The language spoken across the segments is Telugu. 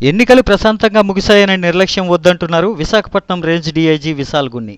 ఎన్నికలు ప్రశాంతంగా ముగిశాయనే నిర్లక్ష్యం వద్దంటున్నారు విశాఖపట్నం రేంజ్ డీఐజీ విశాల్ గున్ని.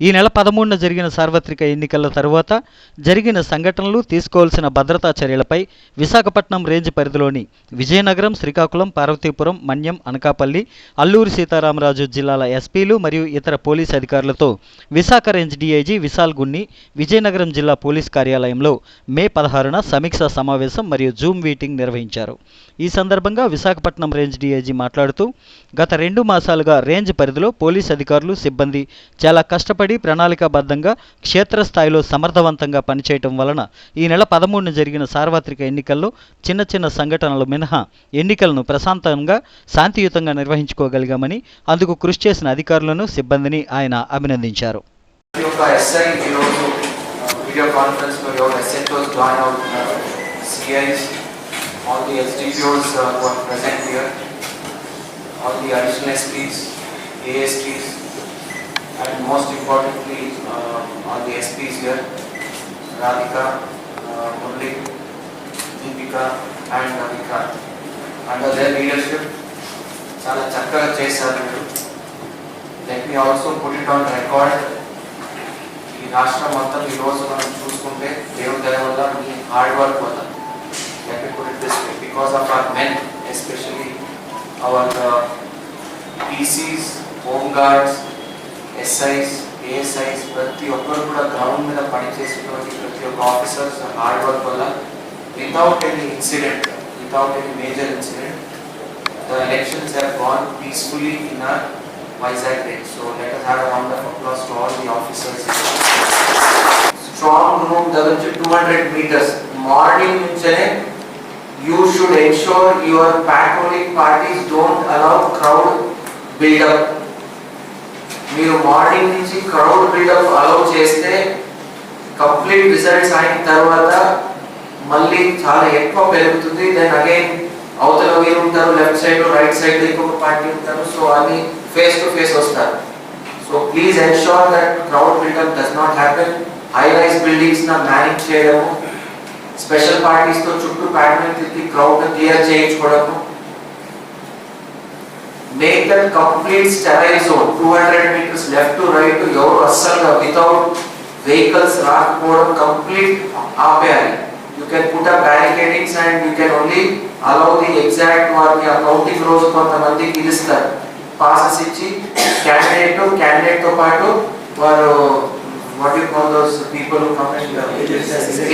ఈ నెల పదమూడున జరిగిన సార్వత్రిక ఎన్నికల తరువాత జరిగిన సంఘటనలు తీసుకోవాల్సిన భద్రతా చర్యలపై విశాఖపట్నం రేంజ్ పరిధిలోని విజయనగరం శ్రీకాకుళం పార్వతీపురం మన్యం అనకాపల్లి అల్లూరి సీతారామరాజు జిల్లాల ఎస్పీలు మరియు ఇతర పోలీస్ అధికారులతో విశాఖ రేంజ్ డీఐజీ విశాల్ గున్ని విజయనగరం జిల్లా పోలీస్ కార్యాలయంలో మే పదహారున సమీక్షా సమావేశం మరియు జూమ్ మీటింగ్ నిర్వహించారు. ఈ సందర్భంగా విశాఖపట్నం రేంజ్ డీఐజీ మాట్లాడుతూ గత రెండు మాసాలుగా రేంజ్ పరిధిలో పోలీస్ అధికారులు సిబ్బంది చాలా కష్టపడి ప్రణాళికాబద్ధంగా క్షేత్రస్థాయిలో సమర్థవంతంగా పనిచేయటం వలన ఈ నెల పదమూడున జరిగిన సార్వత్రిక ఎన్నికల్లో చిన్న చిన్న సంఘటనలు మినహా ఎన్నికలను ప్రశాంతంగా శాంతియుతంగా నిర్వహించుకోగలిగామని అందుకు కృషి చేసిన అధికారులను సిబ్బందిని ఆయన అభినందించారు. ఈ యొక్క ఎస్ఐ ఈరోజు video present here, all the additional SPs, all and most importantly uh, all the SPs here, Radhika, uh, and most Deepika and the Under their Radhika Murali Deepika and Vikrant under their leadership చాలా చక్కగా చేశారు మీరు let me also put it on record ఈ రాష్ట్రం మొత్తం ఈ రోజు మనం చూసుకుంటే దేవుడి దయ వల్ల మీ హార్డ్ వర్క్ వల్ల. Let me put it this because of our men especially our PCs home guards SIs ASIs ప్రతి ఒక్కరు కూడా గ్రౌండ్ మీద పనిచేసేటువంటి ప్రతి ఒక్క ఆఫీసర్స్ హార్డ్ వర్క్ వల్ల without any incident without any major incident the elections have gone peacefully in our Vizag range. So let us have a round of applause to all the officers. Strong room దగ్గర నుంచి 200 meters. Morning నుంచే you should ensure your patrolling parties don't allow crowd build up. మీరు మార్నింగ్ నుంచి క్రౌడ్ బిల్డప్ అలౌ చేస్తే కంప్లీట్ రిజల్ట్స్ అయిన తర్వాత మళ్ళీ చాలా ఎక్కువ పెరుగుతుంది. దెన్ అగైన్ అవతల వీరు ఉంటారు లెఫ్ట్ సైడ్ రైట్ సైడ్ ఇంకొక పార్టీ ఉంటారు. సో అన్ని ఫేస్ టు ఫేస్ వస్తారు. So please ensure that crowd buildup does not happen high rise buildings నా మేనేజ్ చేయడము. స్పెషల్ పార్టీస్తో చుట్టూ ప్యాటర్న్ తిరిగి క్రౌడ్ క్లియర్ చేయించుకోవడము. Make that complete sterile zone two hundred metres left to right ఎవరు అస్సలుగా వితౌట్ వెహికల్స్ రాకపోవడం కంప్లీట్ ఆపేయాలి you can put up barricadings and you can only allow the exact వారికి ఆ కౌంటింగ్ రోజు కొంతమంది పిలుస్తారు. పాసెస్ ఇచ్చి క్యాండిడేట్ క్యాండిడేట్తో పాటు వారు what you call those people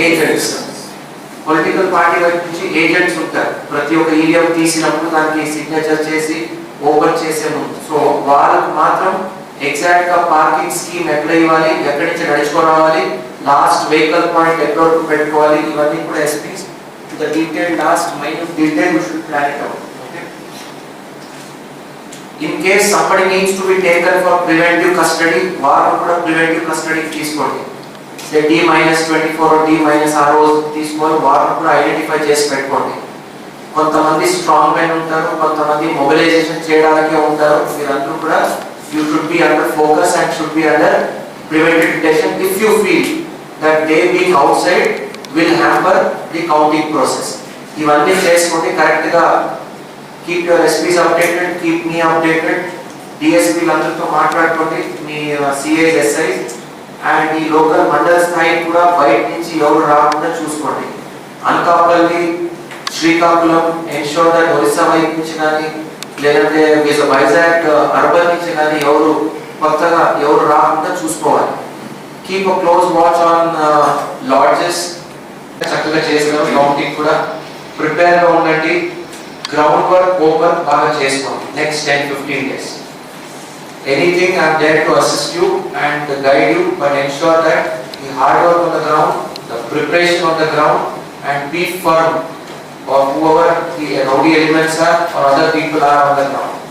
agents political party వైపు నుంచి ఏజెంట్స్ ఉంటారు. ప్రతి ఒక్క ఈవీఎం తీసినప్పుడు దానికి సిగ్నేచర్ చేసి ఓపెన్ చేసాము సో వాళ్ళకు మాత్రం ఎగ్జాక్ట్గా పార్కింగ్ స్కీమ్ ఎక్కడ ఇవ్వాలి ఎక్కడి నుంచి నడుచుకొని రావాలి లాస్ట్ వెహికల్ పాయింట్ ఎక్కడ వరకు పెట్టుకోవాలి ఇవన్నీ కూడా SPs the detail last minus detail we should plan it out in case somebody needs to be taken for preventive custody వారు కూడా ప్రివెంటివ్ కస్టడీ తీసుకోండి. Say D minus twenty four D minus ఆ రోజు తీసుకొని వారు కూడా ఐడెంటిఫై చేసి పెట్టుకోండి. కొంతమంది స్ట్రాంగ్ మెన్ ఉంటారు కొంత మొబిలైజేషన్ చేయడానికే ఉంటారు. మీరందరూ కూడా you should be under focus and should be under preventive detection if you feel that they being outside will hamper the counting process ఇవన్నీ చేసుకుంటే కరెక్ట్గా keep your SPs updated keep me updated డిఎస్పీలు అందరితో మాట్లాడుకోండి. మీ సిఐ ఎస్ఐ అండ్ ఈ లోకల్ మండల స్థాయి కూడా బయట నుంచి ఎవరు రాకుండా చూసుకోండి. అనకాపల్లి శ్రీకాకుళం ఎన్షోర్ దట్ ఒరిస్సా వైపు నుంచి కానీ లేదంటే వీళ్ళ వైజాగ్ అర్బన్ నుంచి కానీ ఎవరు కొత్తగా ఎవరు రాకుండా చూసుకోవాలి. Keep close watch on lodges చక్కగా చేసినారు కౌంటింగ్ కూడా. ప్రిపేర్గా ఉండండి. గ్రౌండ్ వర్క్ ఓపెన్ బాగా చేసుకోండి. Next ten fifteen days anything I'm there to assist you and guide you but ensure that the hard work on the ground the preparation on the ground and be firm of whoever the rowdy elements are or other people are on the ground.